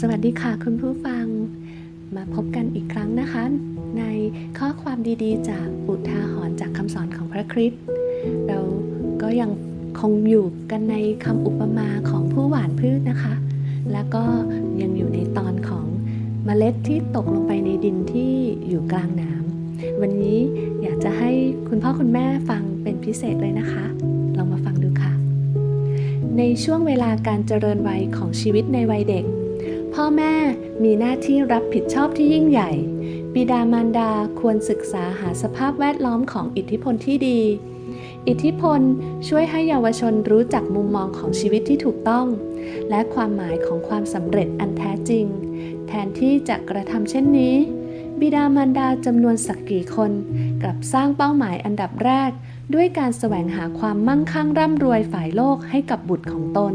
สวัสดีค่ะคุณผู้ฟัง มาพบกันอีกครั้งนะคะ ในข้อความดีๆ จากอุทาหรณ์จากคำสอนของพระคริสต์เราก็ยังคงอยู่กันในคำอุปมาของผู้หว่านพืชนะคะ แล้วก็ยังอยู่ในตอนของเมล็ดที่ตกลงไปในดินที่อยู่กลางน้ำวันนี้อยากจะให้คุณพ่อคุณแม่ฟังเป็นพิเศษเลยนะคะลองมาฟังดูค่ะ ในช่วงเวลาการเจริญวัยของชีวิตในวัยเด็ก พ่อแม่มีหน้าที่รับผิดชอบที่ยิ่งใหญ่ บิดามารดาควรศึกษาหาสภาพแวดล้อมของอิทธิพลที่ดี อิทธิพลช่วยให้เยาวชนรู้จักมุมมองของชีวิตที่ถูกต้อง และความหมายของความสำเร็จอันแท้จริง แทนที่จะกระทำเช่นนี้ บิดามารดาจำนวนสักกี่คน กลับสร้างเป้าหมายอันดับแรก ด้วยการแสวงหาความมั่งคั่งร่ำรวยฝ่ายโลกให้กับบุตรของตน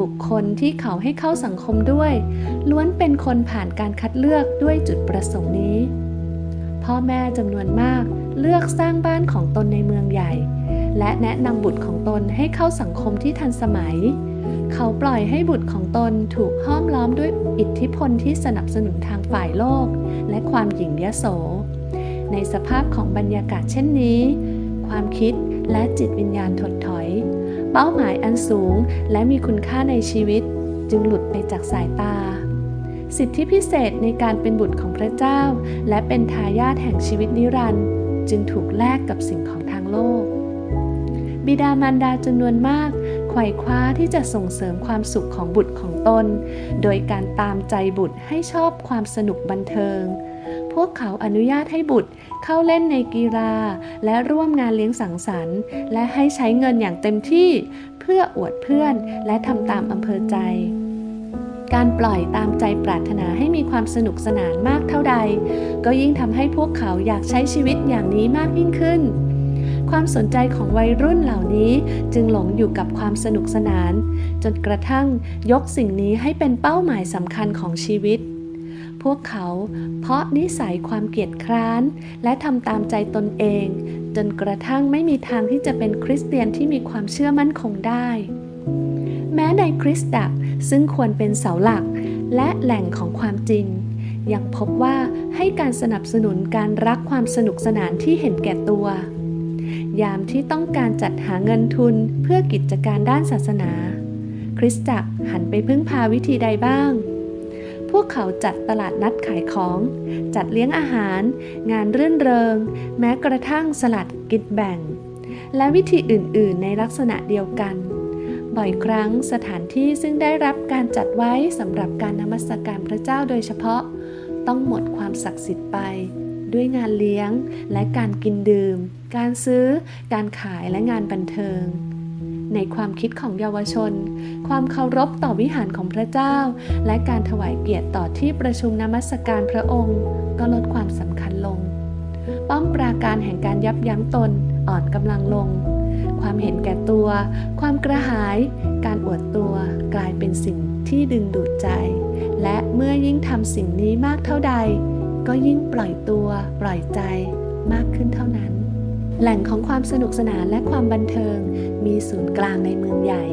บุคคลที่เขาให้เข้าสังคมด้วย ล้วนเป็นคนผ่านการคัดเลือกด้วยจุดประสงค์นี้ พ่อแม่จำนวนมากเลือกสร้างบ้านของตนในเมืองใหญ่ และแนะนำบุตรของตนให้เข้าสังคมที่ทันสมัย เขาปล่อยให้บุตรของตนถูกห้อมล้อมด้วยอิทธิพลที่สนับสนุนทางฝ่ายโลก และความหยิ่งยโส ในสภาพของบรรยากาศเช่นนี้ ความคิดและจิตวิญญาณถดถอย เป้าหมายอันสูงและมีคุณค่าในชีวิต จึงหลุดไปจากสายตา สิทธิพิเศษในการเป็นบุตรของพระเจ้า และเป็นทายาทแห่งชีวิตนิรันดร์จึงถูกแลกกับสิ่งของทางโลก บิดามารดาจำนวนมากไขว่คว้าที่จะส่งเสริมความสุขของบุตรของตน โดยการตามใจบุตรให้ชอบความสนุกบันเทิง วกเขาอนุญาตให้บุตรเข้าเล่นในกีฬา และร่วมงานเลี้ยงสังสรรค์ และให้ใช้เงินอย่างเต็มที่เพื่ออวดเพื่อนและทำตามอำเภอใจ การปล่อยตามใจปรารถนาให้มีความสนุกสนานมากเท่าใด ก็ยิ่งทำให้พวกเขาอยากใช้ชีวิตอย่างนี้มากยิ่งขึ้นความสนใจของวัยรุ่นเหล่านี้จึงหลงอยู่กับความสนุกสนาน จนกระทั่งยกสิ่งนี้ให้เป็นเป้าหมายสำคัญของชีวิต พวกเขาเพราะนิสัยความเกียจคร้าน และทำตามใจตนเอง จนกระทั่งไม่มีทางที่จะเป็นคริสเตียนที่มีความเชื่อมั่นคงได้ แม้ในคริสตจักรซึ่งควรเป็นเสาหลักและแหล่งของความจริง ยังพบว่าให้การสนับสนุนการรักความสนุกสนานที่เห็นแก่ตัว ยามที่ต้องการจัดหาเงินทุนเพื่อกิจการด้านศาสนา คริสตจักรหันไปพึ่งพาวิธีใดบ้าง พวกเขาจัดตลาดนัดขายของ จัดเลี้ยงอาหาร งานรื่นเริง แม้กระทั่งสลัดกิจแบ่ง และวิธีอื่น ๆ ในลักษณะเดียวกัน บ่อยครั้งสถานที่ซึ่งได้รับการจัดไว้สำหรับการนมัสการพระเจ้าโดยเฉพาะ ต้องหมดความศักดิ์สิทธิ์ไปด้วยงานเลี้ยงและการกินดื่ม การซื้อ การขายและงานบันเทิง ในความคิดของเยาวชน ความเคารพต่อวิหารของพระเจ้า และการถวายเกียรติต่อที่ประชุมนมัสการพระองค์ ก็ลดความสำคัญลง ป้อมปราการแห่งการยับยั้งตนอ่อนกำลังลง ความเห็นแก่ตัว ความกระหาย การอวดตัวกลายเป็นสิ่งที่ดึงดูดใจ และเมื่อยิ่งทำสิ่งนี้มากเท่าใด ก็ยิ่งปล่อยตัวปล่อยใจมากขึ้นเท่านั้น แหล่งของความสนุกสนานและความบันเทิง มีศูนย์กลางในเมืองใหญ่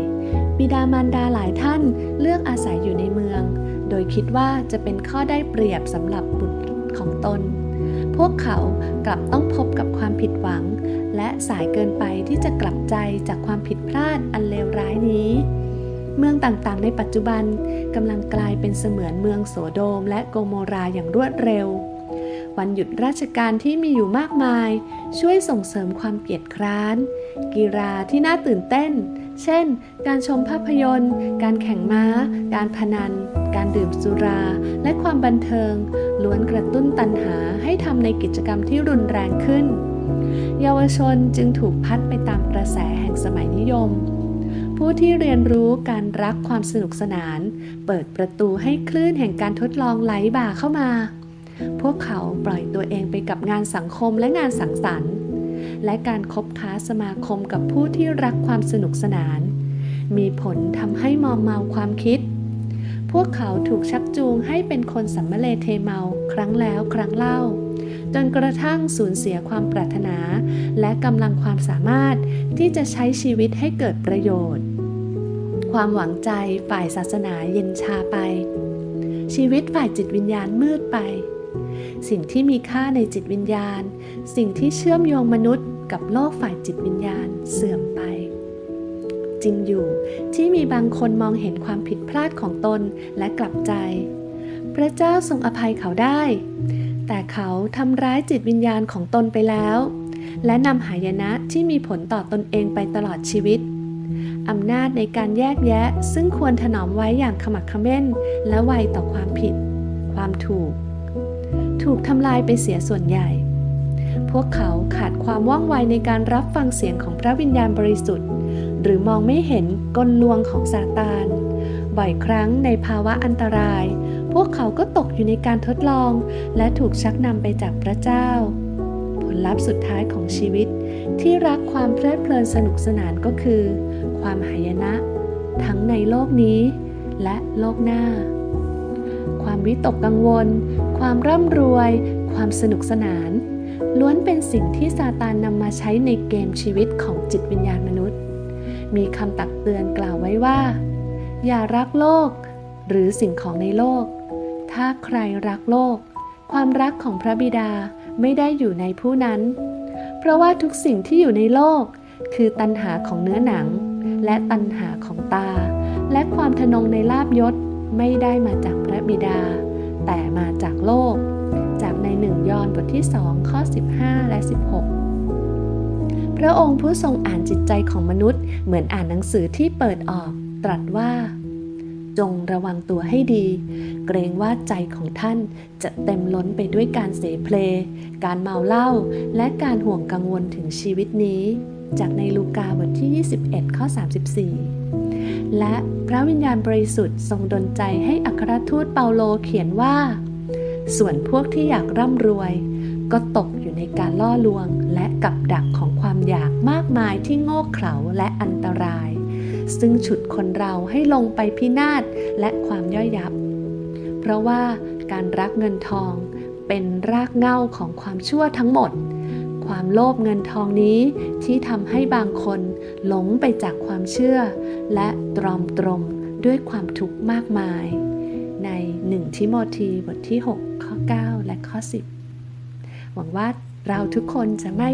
บิดามารดาหลายท่านเลือกอาศัยอยู่ในเมือง โดยคิดว่าจะเป็นข้อได้เปรียบสำหรับบุตรของตน พวกเขากลับต้องพบกับความผิดหวัง และสายเกินไปที่จะกลับใจจากความผิดพลาดอันเลวร้ายนี้เมืองต่างๆ ในปัจจุบันกำลังกลายเป็นเสมือนเมืองโสโดมและโกโมราอย่างรวดเร็ว วันหยุดราชการที่มีอยู่มากมาย ช่วยส่งเสริมความเกียจคร้าน กีฬาที่น่าตื่นเต้น เช่น การชมภาพยนตร์ การแข่งม้า การพนัน การดื่มสุรา และความบันเทิง ล้วนกระตุ้นตันหาให้ทำในกิจกรรมที่รุนแรงขึ้น เยาวชนจึงถูกพัดไปตามกระแสแห่งสมัยนิยมผู้ที่เรียนรู้การรักความสนุกสนาน เปิดประตูให้คลื่นแห่งการทดลองไหลบ่าเข้ามา พวกเขาปล่อยตัวเองไปกับงานสังคมและงานสังสรรค์ และการคบค้าสมาคมกับผู้ที่รักความสนุกสนาน มีผลทำให้มอมเมาความคิด พวกเขาถูกชักจูงให้เป็นคนสัมมเลเทเมาครั้งแล้วครั้งเล่า จนกระทั่งสูญเสียความปรารถนา และกำลังความสามารถที่จะใช้ชีวิตให้เกิดประโยชน์ ความหวังใจฝ่ายศาสนาเย็นชาไปชีวิตฝ่ายจิตวิญญาณมืดไป สิ่งที่มีค่าในจิตวิญญาณ สิ่งที่เชื่อมโยงมนุษย์กับโลกฝ่ายจิตวิญญาณเสื่อมไป จริงอยู่ที่มีบางคนมองเห็นความผิดพลาดของตนและกลับใจ พระเจ้าทรงอภัยเขาได้ แต่เขาทำร้ายจิตวิญญาณของตนไปแล้ว และนำหายนะที่มีผลต่อตนเองไปตลอดชีวิตอำนาจในการแยกแยะซึ่งควรถนอมไว้อย่างขมักขม้น และไวต่อความผิด ความถูก ถูกทำลายไปเสียส่วนใหญ่ พวกเขาขาดความว่องไวในการรับฟังเสียงของพระวิญญาณบริสุทธิ์ หรือมองไม่เห็นกลลวงของซาตานบ่อยครั้งในภาวะอันตราย พวกเขาก็ตกอยู่ในการทดลอง และถูกชักนำไปจากพระเจ้า ผลลัพธ์สุดท้ายของชีวิต ที่รักความเพลิดเพลินสนุกสนานก็คือ ความหายนะ ทั้งในโลกนี้ และโลกหน้า ความวิตกกังวล ความร่ำรวย ความสนุกสนาน ล้วนเป็นสิ่งที่ซาตานนำมาใช้ในเกมชีวิตของจิตวิญญาณมนุษย์ มีคำตักเตือนกล่าวไว้ว่า อย่ารักโลก หรือสิ่งของในโลก ถ้าใครรักโลก ความรักของพระบิดาไม่ได้อยู่ในผู้นั้น เพราะว่าทุกสิ่งที่อยู่ในโลก คือตัณหาของเนื้อหนัง และตัณหาของตา และความทะนงในลาบยศไม่ได้มาจากพระบิดา แต่มาจากโลก จากในหนึ่งยอห์นบทที่ 2 ข้อ 15 และ 16 พระองค์ผู้ทรงอ่านจิตใจของมนุษย์ เหมือนอ่านหนังสือที่เปิดออก ตรัสว่า จงระวังตัวให้ดี เกรงว่าใจของท่านจะเต็มล้นไปด้วยการเสเพล การเมาเหล้าและการห่วงกังวลถึงชีวิตนี้ จากในลูกาบทที่ 21 ข้อ 34 และพระวิญญาณบริสุทธิ์ทรงดลใจให้อัครทูตเปาโลเขียนว่า ส่วนพวกที่อยากร่ำรวย ก็ตกอยู่ในการล่อลวงและกับดักของความอยากมากมายที่โง่เขลาและอันตราย ซึ่งฉุดคนเราให้ลงไปพินาศและความย่อยยับ เพราะว่าการรักเงินทองเป็นรากเหง้าของความชั่วทั้งหมด ความโลภเงินทองนี้ที่ทำให้บางคนหลงไปจากความเชื่อ และตรอมตรมด้วยความทุกข์มากมาย ใน 1 ทิโมธีบทที่ 6 ข้อ 9 และข้อ 10 หวังว่าเราทุกคนจะไม่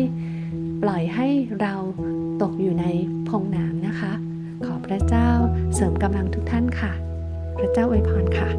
ปล่อยให้เราตกอยู่ในพงน้ำนะคะ ขอพระเจ้าเสริมกำลังทุกท่านค่ะ พระเจ้าอวยพรค่ะ